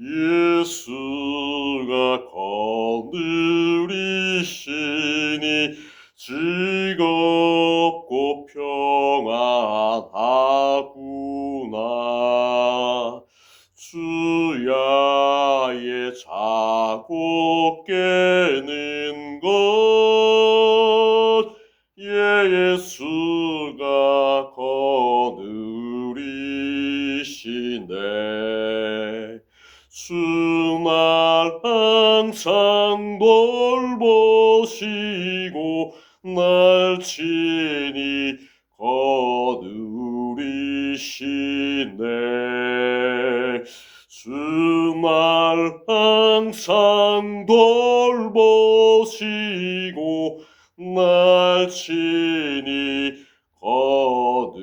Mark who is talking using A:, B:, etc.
A: 예수가 거느리시니 즐겁고 평안하구나. 주야의 자고 깨는 것 예수가 거느리시네 주날 항상 돌보시고 날 친히 거느리시네. 주날 항상 돌보시고 날 친히 거느리시네